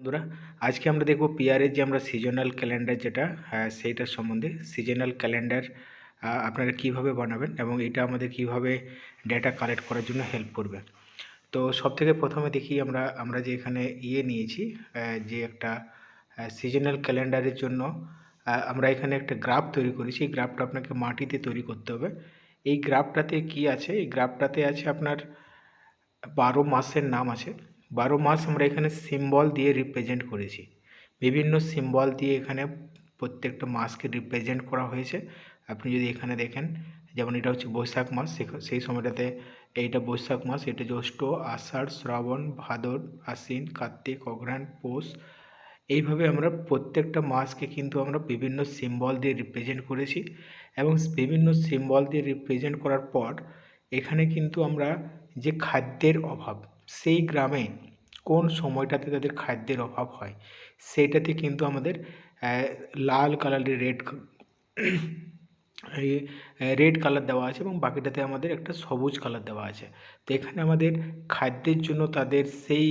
বন্ধুরা আজকে আমরা দেখব পিআরের যে আমরা সিজনাল ক্যালেন্ডার যেটা হ্যাঁ, সেইটার সম্বন্ধে। সিজনাল ক্যালেন্ডার আপনারা কীভাবে বানাবেন এবং এটা আমাদের কীভাবে ডেটা কালেক্ট করার জন্য হেল্প করবে। তো সব থেকে প্রথমে দেখি আমরা আমরা যে এখানে ইয়ে নিয়েছি যে একটা সিজনাল ক্যালেন্ডারের জন্য আমরা এখানে একটা গ্রাফ তৈরি করেছি। এই গ্রাফটা আপনাকে মাটিতে তৈরি করতে হবে। এই গ্রাফটাতে কি আছে? এই গ্রাফটাতে আছে আপনার বারো মাসের নাম আছে। বারো মাস আমরা এখানে সিম্বল দিয়ে রিপ্রেজেন্ট করেছি। বিভিন্ন সিম্বল দিয়ে এখানে প্রত্যেকটা মাসকে রিপ্রেজেন্ট করা হয়েছে। আপনি যদি এখানে দেখেন, যেমন এটা হচ্ছে বৈশাখ মাস সেই সময়টাতে এইটা বৈশাখ মাস, এটা জ্যৈষ্ঠ, আষাঢ়, শ্রাবণ, ভাদর, আশ্বিন, কার্তিক, অঘ্রাণ, পৌষ, এইভাবে আমরা প্রত্যেকটা মাসকে কিন্তু আমরা বিভিন্ন সিম্বল দিয়ে রিপ্রেজেন্ট করেছি এবং বিভিন্ন সিম্বল দিয়ে রিপ্রেজেন্ট করার পর এখানে কিন্তু আমরা যে খাদ্যের অভাব সেই গ্রামে কোন সময়টাতে তাদের খাদ্যের অভাব হয়? সেইটাতে কিন্তু আমাদের লাল কালারের রেড এই রেড কালার দেওয়া আছে এবং বাকিটাতে আমাদের একটা সবুজ কালার দেওয়া আছে। তো এখানে আমাদের খাদ্যের জন্য তাদের সেই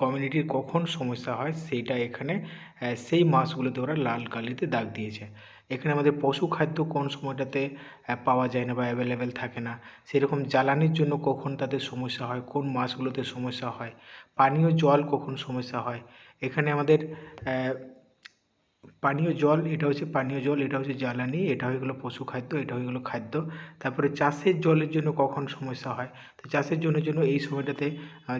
কমিউনিটির কখন সমস্যা হয় সেইটা এখানে সেই মাসগুলোতে ওরা লাল কালিতে দাগ দিয়েছে। এখানে আমাদের পশু খাদ্য কোন সময়টাতে পাওয়া যায় না বা অ্যাভেলেবেল থাকে না, সেরকম জ্বালানির জন্য কখন তাদের সমস্যা হয়, কোন মাসগুলোতে সমস্যা হয়, পানীয় জল কখন সমস্যা হয়, এখানে আমাদের পানীয় জল, এটা হচ্ছে পানীয় জল, এটা হচ্ছে জ্বালানি, এটা হয়ে গেলো পশু খাদ্য, এটা হয়ে গেলো খাদ্য। তারপরে চাষের জলের জন্য কখন সমস্যা হয়? তো চাষের জন্য জন্য এই সময়টাতে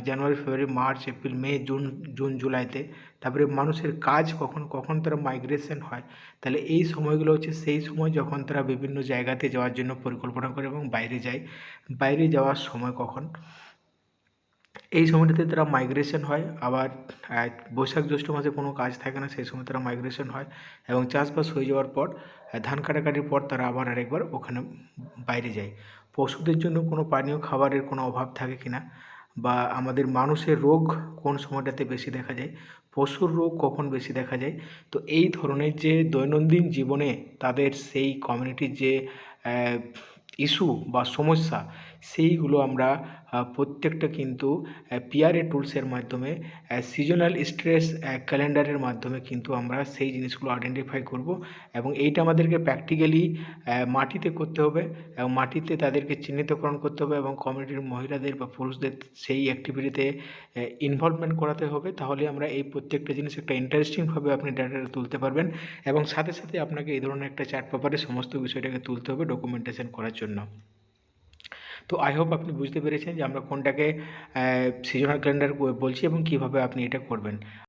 January, February, March, April, May, June June, জুলাইতে, তারপরে মানুষের কাজ কখন কখন তারা মাইগ্রেশন হয়? তাহলে এই সময়গুলো হচ্ছে সেই সময় যখন তারা বিভিন্ন জায়গাতে যাওয়ার জন্য পরিকল্পনা করে এবং বাইরে যায়। বাইরে যাওয়ার সময় কখন? এই সময়টাতে তারা মাইগ্রেশন হয়, আবার বৈশাখ জ্যৈষ্ঠ মাসে কোনো কাজ থাকে না, সেই সময় তারা মাইগ্রেশন হয় এবং চাষবাস হয়ে যাওয়ার পর ধান কাটাকাটির পর তারা আবার আরেকবার ওখানে বাইরে যায়। পশুদের জন্য কোনো পানীয় খাবারের কোনো অভাব থাকে কি না বা আমাদের মানুষের রোগ কোন সময়টাতে বেশি দেখা যায়, পশুর রোগ কখন বেশি দেখা যায়, তো এই ধরনের যে দৈনন্দিন জীবনে তাদের সেই কমিউনিটির যে ইস্যু বা সমস্যা সেইগুলো আমরা প্রত্যেকটা কিন্তু পিআরএ টুলসের মাধ্যমে সিজনাল স্ট্রেস ক্যালেন্ডারের মাধ্যমে কিন্তু আমরা সেই জিনিসগুলো আইডেন্টিফাই করব এবং এইটা আমাদেরকে প্র্যাকটিক্যালি মাটিতে করতে হবে এবং মাটিতে তাদেরকে চিহ্নিতকরণ করতে হবে এবং কমিউনিটির মহিলাদের বা পুরুষদের সেই অ্যাক্টিভিটিতে ইনভলভমেন্ট করাতে হবে। তাহলে আমরা এই প্রত্যেকটা জিনিস একটা ইন্টারেস্টিংভাবে আপনি ডাটাটা তুলতে পারবেন এবং সাথে সাথে আপনাকে এই ধরনের একটা চার্ট পেপারে সমস্ত বিষয়টাকে তুলতে হবে ডকুমেন্টেশন করার জন্য। তো আই হোপ আপনি বুঝতে পেরেছেন যে আমরা কোনটাকে সিজনাল ক্যালেন্ডার বলছি এবং কীভাবে আপনি এটা করবেন।